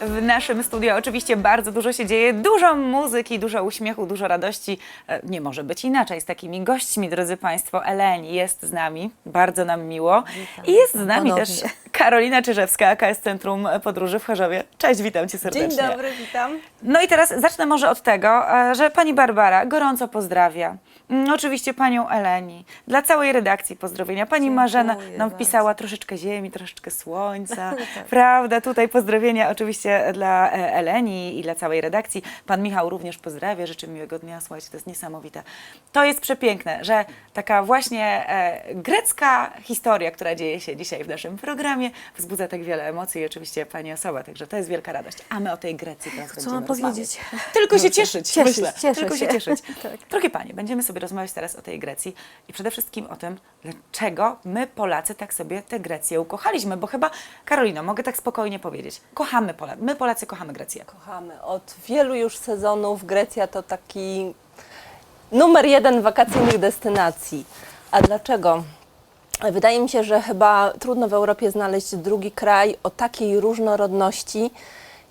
W naszym studiu oczywiście bardzo dużo się dzieje, dużo muzyki, dużo uśmiechu, dużo radości. E, Nie może być inaczej z takimi gośćmi, drodzy Państwo. Eleni jest z nami, bardzo nam miło. I jest z nami ponownie. też Karolina Czyżewska, AKS Centrum Podróży w Chorzowie. Cześć, witam Cię serdecznie. Dzień dobry, witam. No i teraz zacznę może od tego, e, że pani Barbara gorąco pozdrawia. Mm, Oczywiście panią Eleni. Dla całej redakcji pozdrowienia. Pani Dziękuję Marzena nam bardzo. wpisała troszeczkę ziemi, troszeczkę słońca. Prawda? Tutaj pozdrowienia oczywiście dla e, Eleni i dla całej redakcji. Pan Michał również pozdrawia, życzę miłego dnia. Słuchajcie, to jest niesamowite. To jest przepiękne, że taka właśnie e, grecka historia, która dzieje się dzisiaj w naszym programie, wzbudza tak wiele emocji i oczywiście pani osoba, także to jest wielka radość. A my o tej Grecji teraz Co będziemy mam rozmawiać. powiedzieć? Tylko się cieszyć, Cieszyć, myślę. Tylko się, się. cieszyć. Tak. Drogie Panie, będziemy sobie rozmawiać teraz o tej Grecji i przede wszystkim o tym, dlaczego my Polacy tak sobie tę Grecję ukochaliśmy, bo chyba, Karolino, mogę tak spokojnie powiedzieć, kochamy Polacy, my Polacy kochamy Grecję. Kochamy. Od wielu już sezonów Grecja to taki numer jeden wakacyjnych destynacji. A dlaczego? Wydaje mi się, że chyba trudno w Europie znaleźć drugi kraj o takiej różnorodności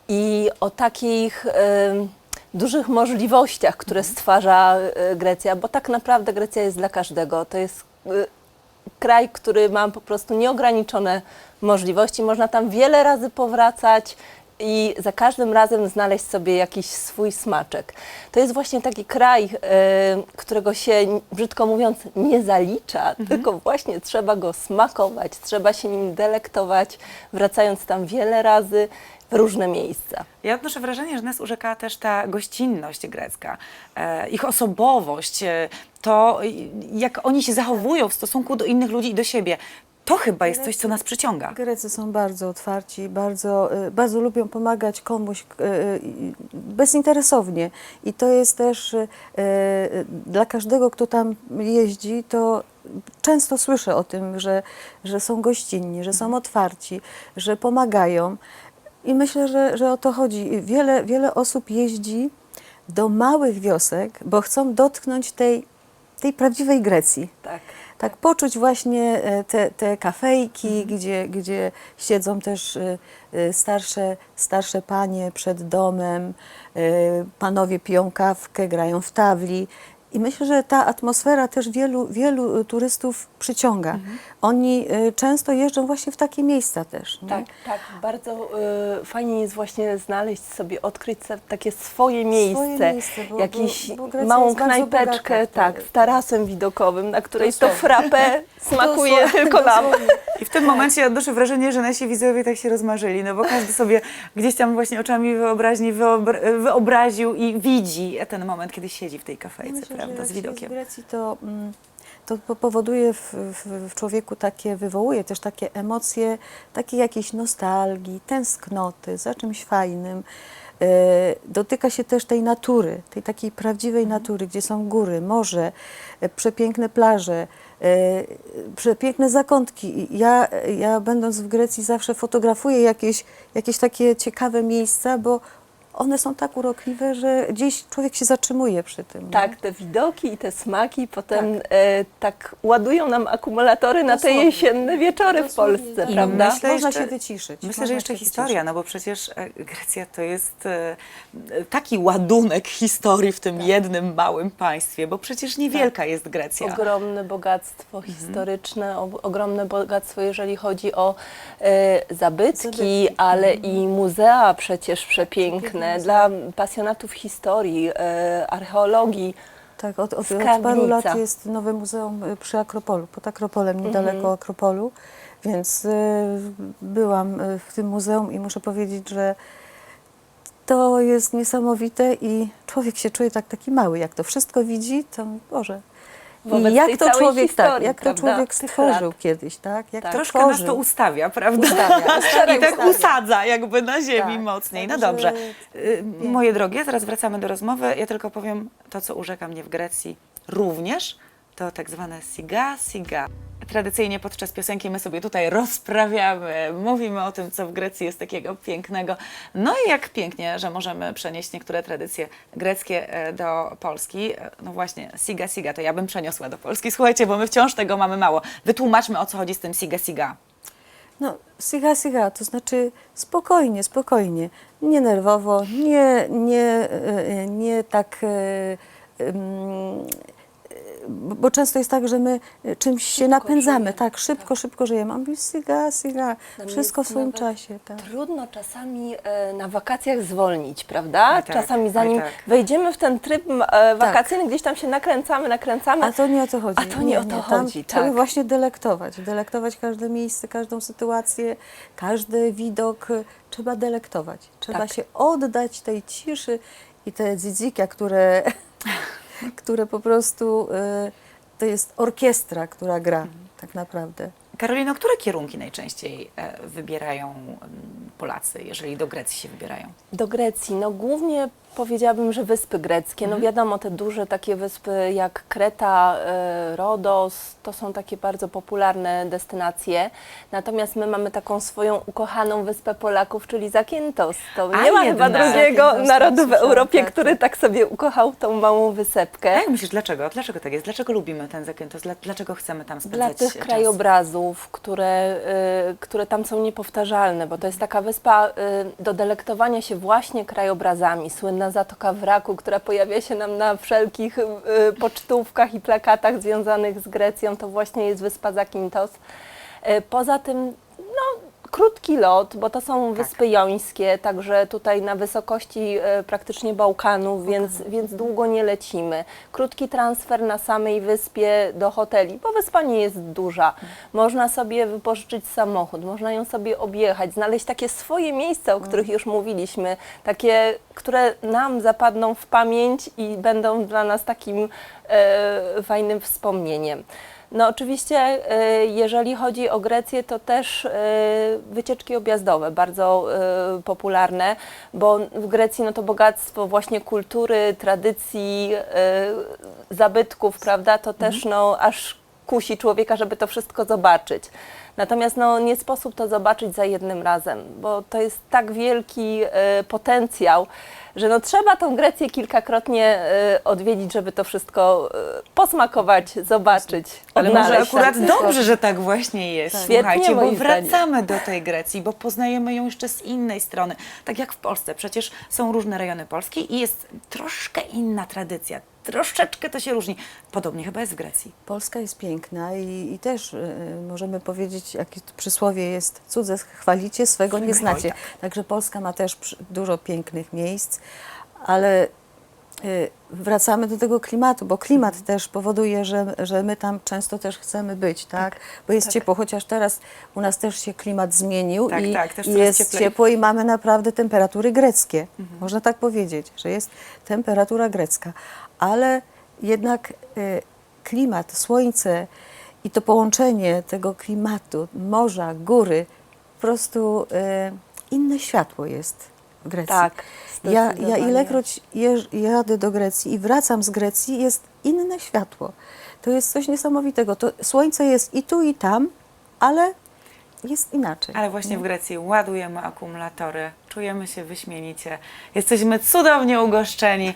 i o takich em, dużych możliwościach, które stwarza e, Grecja, bo tak naprawdę Grecja jest dla każdego. To jest e, kraj, który ma po prostu nieograniczone możliwości. Można tam wiele razy powracać i za każdym razem znaleźć sobie jakiś swój smaczek. To jest właśnie taki kraj, e, którego się, brzydko mówiąc, nie zalicza, tylko właśnie trzeba go smakować, trzeba się nim delektować, wracając tam wiele razy w różne miejsca. Ja odnoszę wrażenie, że nas urzekała też ta gościnność grecka, e, ich osobowość, e, to jak oni się zachowują w stosunku do innych ludzi i do siebie. To chyba jest coś, co nas przyciąga. Grecy są bardzo otwarci, bardzo, y, bardzo lubią pomagać komuś y, bezinteresownie. I to jest też y, dla każdego, kto tam jeździ, to często słyszę o tym, że, że są gościnni, że są otwarci, że pomagają. I myślę, że, że o to chodzi. Wiele, wiele osób jeździ do małych wiosek, bo chcą dotknąć tej, tej prawdziwej Grecji Tak. Tak poczuć właśnie e, te, te kafejki, gdzie, gdzie siedzą też e, e, starsze, starsze panie przed domem, panowie piją kawkę, grają w tawli. I myślę, że ta atmosfera też wielu, wielu e, turystów przyciąga. Oni e, często jeżdżą właśnie w takie miejsca też. nie? Tak, tak. Bardzo y, fajnie jest właśnie znaleźć sobie, odkryć takie swoje miejsce. miejsce, bo- Grecja małą knajpeczkę, te- tak, z tarasem widokowym, na której to frappe smakuje Dosłownie, tylko nam. I w tym momencie odnoszę wrażenie, że nasi widzowie tak się rozmarzyli, no bo każdy sobie gdzieś tam właśnie oczami wyobraźni wyobra- wyobraził i widzi ten moment, kiedy siedzi w tej kafejce, prawda, z widokiem. Grecji to, mm, to po- powoduje w, w, w człowieku takie, wywołuje też takie emocje, takiej jakiejś nostalgii, tęsknoty za czymś fajnym. E, Dotyka się też tej natury, tej takiej prawdziwej natury, gdzie są góry, morze, e, przepiękne plaże, e, przepiękne zakątki. Ja, ja będąc w Grecji zawsze fotografuję jakieś, jakieś takie ciekawe miejsca, bo one są tak urokliwe, że gdzieś człowiek się zatrzymuje przy tym. nie? Tak, te widoki i te smaki potem e, tak ładują nam akumulatory na te jesienne wieczory w Polsce, tak. prawda? myślę, Można jeszcze- się wyciszyć. Myślę, że jeszcze historia, no bo przecież e, Grecja to jest e, taki ładunek historii w tym jednym małym państwie, bo przecież niewielka jest Grecja. Ogromne bogactwo historyczne, o, ogromne bogactwo, jeżeli chodzi o e, zabytki, Zabytki. ale i muzea przecież przepiękne dla pasjonatów historii, e, archeologii. Tak, od, od, od paru lat jest nowe muzeum y, przy Akropolu, pod Akropolem, niedaleko Mhm. Akropolu, więc y, byłam w tym muzeum i muszę powiedzieć, że to jest niesamowite i człowiek się czuje tak taki mały, jak to wszystko widzi, to Boże. Wobec I jak tej to całej człowiek, tak, historii, jak to prawda, człowiek tych stworzył lat. kiedyś, tak? Jak Tak. to Troszkę nas tworzył. to ustawia, prawda? Ustawia, I tak ustawia. usadza jakby na ziemi Tak. mocniej. No Także dobrze. Y, Moje drogie, zaraz wracamy do rozmowy. Ja tylko powiem to, co urzeka mnie w Grecji również. To tak zwane siga siga. Tradycyjnie podczas piosenki my sobie tutaj rozprawiamy, mówimy o tym, co w Grecji jest takiego pięknego. No i jak pięknie, że możemy przenieść niektóre tradycje greckie e, do Polski. E, No właśnie, siga siga to ja bym przeniosła do Polski. Słuchajcie, bo my wciąż tego mamy mało. Wytłumaczmy, o co chodzi z tym siga siga. No, siga, siga, to znaczy spokojnie, spokojnie, nie nerwowo, nie, nie, e, nie tak. Bo często jest tak, że my e, czymś się napędzamy, żyjemy, tak, szybko, szybko żyjemy. A siga, siga, wszystko w swoim czasie. Tak. Trudno czasami e, na wakacjach zwolnić, prawda? Oj tak, czasami zanim tak. wejdziemy w ten tryb e, wakacyjny, gdzieś tam się nakręcamy, nakręcamy. A to nie o to chodzi. A to nie o to Tam chodzi, Trzeba tak. właśnie delektować. Delektować każde miejsce, każdą sytuację, każdy widok. Trzeba delektować. Trzeba Tak. się oddać tej ciszy i te dzidzika, które, które po prostu e, to jest orkiestra, która gra Mhm. tak naprawdę. Karolino, które kierunki najczęściej e, wybierają mm, Polacy, jeżeli do Grecji się wybierają? Do Grecji, no głównie powiedziałabym, że wyspy greckie. Mhm. No wiadomo, te duże takie wyspy jak Kreta, e, Rodos, to są takie bardzo popularne destynacje. Natomiast my mamy taką swoją ukochaną wyspę Polaków, czyli Zakynthos. To A nie ma chyba drugiego Zakynthos, narodu w tak, Europie, tak, który tak. sobie ukochał tą małą wysepkę. A jak myślisz, dlaczego? Dlaczego tak jest? Dlaczego lubimy ten Zakynthos? Dla- Dlaczego chcemy tam Dla spędzać tych czas? krajobrazów, które, y, które tam są niepowtarzalne, bo to jest taka wyspa y, do delektowania się właśnie krajobrazami. Słynna Zatoka Wraku, która pojawia się nam na wszelkich y, pocztówkach i plakatach związanych z Grecją, to właśnie jest wyspa Zakynthos. Y, Poza tym, krótki lot, bo to są wyspy jońskie, także tutaj na wysokości e, praktycznie Bałkanów, więc, więc długo nie lecimy. Krótki transfer na samej wyspie do hoteli, bo wyspa nie jest duża. Można sobie wypożyczyć samochód, można ją sobie objechać, znaleźć takie swoje miejsca, o których już mówiliśmy, takie, które nam zapadną w pamięć i będą dla nas takim e, fajnym wspomnieniem. No oczywiście, e, jeżeli chodzi o Grecję, to też e, wycieczki objazdowe, bardzo e, popularne, bo w Grecji no to bogactwo właśnie kultury, tradycji, zabytków, prawda, to też no aż kusi człowieka, żeby to wszystko zobaczyć. Natomiast no, nie sposób to zobaczyć za jednym razem, bo to jest tak wielki e, potencjał, że no, trzeba tą Grecję kilkakrotnie e, odwiedzić, żeby to wszystko e, posmakować, zobaczyć. Ale może odnaleźć akurat tam. dobrze, że tak właśnie jest. Świetnie, Słuchajcie, bo moim zdaniem. wracamy do tej Grecji, bo poznajemy ją jeszcze z innej strony. Tak jak w Polsce. Przecież są różne rejony Polski i jest troszkę inna tradycja. Troszeczkę to się różni. Podobnie chyba jest w Grecji. Polska jest piękna i, i też y, możemy powiedzieć, jakie to przysłowie jest, cudze chwalicie, swego nie znacie. tak. Także Polska ma też dużo pięknych miejsc, ale y, wracamy do tego klimatu, bo klimat Mhm. też powoduje, że, że my tam często też chcemy być, tak? Bo jest ciepło, chociaż teraz u nas też się klimat zmienił Tak, i, tak, i coraz jest cieplej. ciepło i mamy naprawdę temperatury greckie. Mhm. Można tak powiedzieć, że jest temperatura grecka, ale jednak y, klimat, słońce i to połączenie tego klimatu, morza, góry, po prostu y, inne światło jest w Grecji. Tak, ja, ja ilekroć jeż, jadę do Grecji i wracam z Grecji, jest inne światło. To jest coś niesamowitego. To słońce jest i tu, i tam, ale jest inaczej. Ale właśnie w Grecji ładujemy akumulatory, czujemy się wyśmienicie, jesteśmy cudownie ugoszczeni.